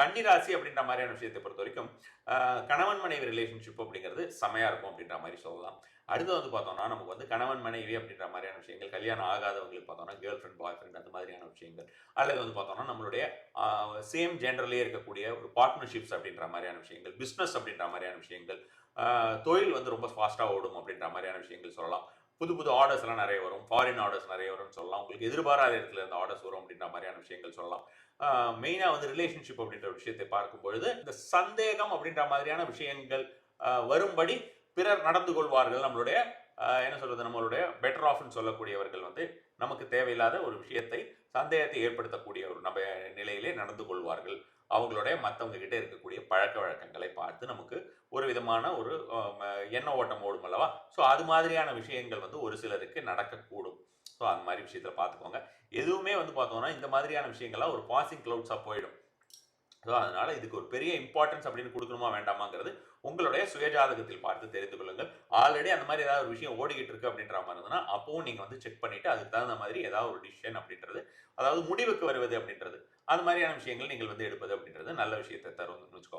கன்னிராசி அப்படின்ற மாதிரியான விஷயத்தை பொறுத்த வரைக்கும் கணவன் மனைவி ரிலேஷன்ஷிப் அப்படிங்கிறது செமையாக இருக்கும் அப்படின்ற மாதிரி சொல்லலாம். அடுத்து வந்து பார்த்தோம்னா நமக்கு வந்து கணவன் மனைவி அப்படின்ற மாதிரியான விஷயங்கள் கல்யாணம் ஆகாதவங்களுக்கு பார்த்தோம்னா கேர்ள் ஃப்ரெண்ட் பாய் ஃப்ரெண்ட் அந்த மாதிரியான விஷயங்கள். அல்லது வந்து பார்த்தோம்னா நம்மளுடைய சேம் ஜென்ரலே இருக்கக்கூடிய ஒரு பார்ட்னர்ஷிப்ஸ் அப்படின்ற மாதிரியான விஷயங்கள் பிஸ்னஸ் அப்படின்ற மாதிரியான விஷயங்கள் தொழில் வந்து ரொம்ப ஃபாஸ்ட்டாக ஓடும் அப்படின்ற மாதிரியான விஷயங்கள் சொல்லலாம். புது புது ஆர்டர்ஸ்லாம் நிறைய வரும் ஃபாரின் ஆர்டர்ஸ் நிறைய வரும்னு சொல்லலாம். உங்களுக்கு எதிர்பாராத இடத்துல இருந்து ஆர்டர்ஸ் வரும் அப்படின்ற மாதிரியான விஷயங்கள் சொல்லலாம். மெயினாக வந்து ரிலேஷன்ஷிப் அப்படின்ற விஷயத்தை பார்க்கும் பொழுது இந்த சந்தேகம் அப்படின்ற மாதிரியான விஷயங்கள் வரும்படி பிறர் நடந்து கொள்வார்கள். நம்மளுடைய என்ன சொல்றது நம்மளுடைய பெட்டர் ஆஃப்னு சொல்லக்கூடியவர்கள் வந்து நமக்கு தேவையில்லாத ஒரு விஷயத்தை சந்தேகத்தை ஏற்படுத்தக்கூடிய ஒரு நம்ம நிலையிலே நடந்து கொள்வார்கள். அவங்களுடைய மற்றவங்க கிட்டே இருக்கக்கூடிய பழக்க வழக்கங்களை பார்த்து நமக்கு ஒரு விதமான ஒரு எண்ண ஓட்டம் ஓடும் அல்லவா? ஸோ அது மாதிரியான விஷயங்கள் வந்து ஒரு சிலருக்கு நடக்கக்கூடும். ஸோ அந்த மாதிரி விஷயத்தில் பார்த்துக்கோங்க எதுவுமே வந்து பார்த்தோம்னா இந்த மாதிரியான விஷயங்கள்லாம் ஒரு பாசிங் க்ளவுட்ஸாக போயிடும். ஸோ அதனால் இதுக்கு ஒரு பெரிய இம்பார்ட்டன்ஸ் அப்படின்னு கொடுக்கணுமா வேண்டாமாங்கிறது உங்களுடைய சுயஜாதகத்தில் பார்த்து தெரிந்து கொள்ளுங்கள். ஆல்ரெடி அந்த மாதிரி ஏதாவது ஒரு விஷயம் ஓடிக்கிட்டு இருக்கு அப்படின்ற மாதிரி இருந்ததுன்னா அப்பவும் நீங்கள் வந்து செக் பண்ணிவிட்டு அதுக்கு தகுந்த மாதிரி ஏதாவது ஒரு டிசிஷன் அப்படின்றது அதாவது முடிவுக்கு வருவது அப்படின்றது அது மாதிரியான விஷயங்கள் நீங்கள் வந்து எடுப்பது அப்படின்றது நல்ல விஷயத்தை தருவதுன்னு வச்சுக்கோங்க.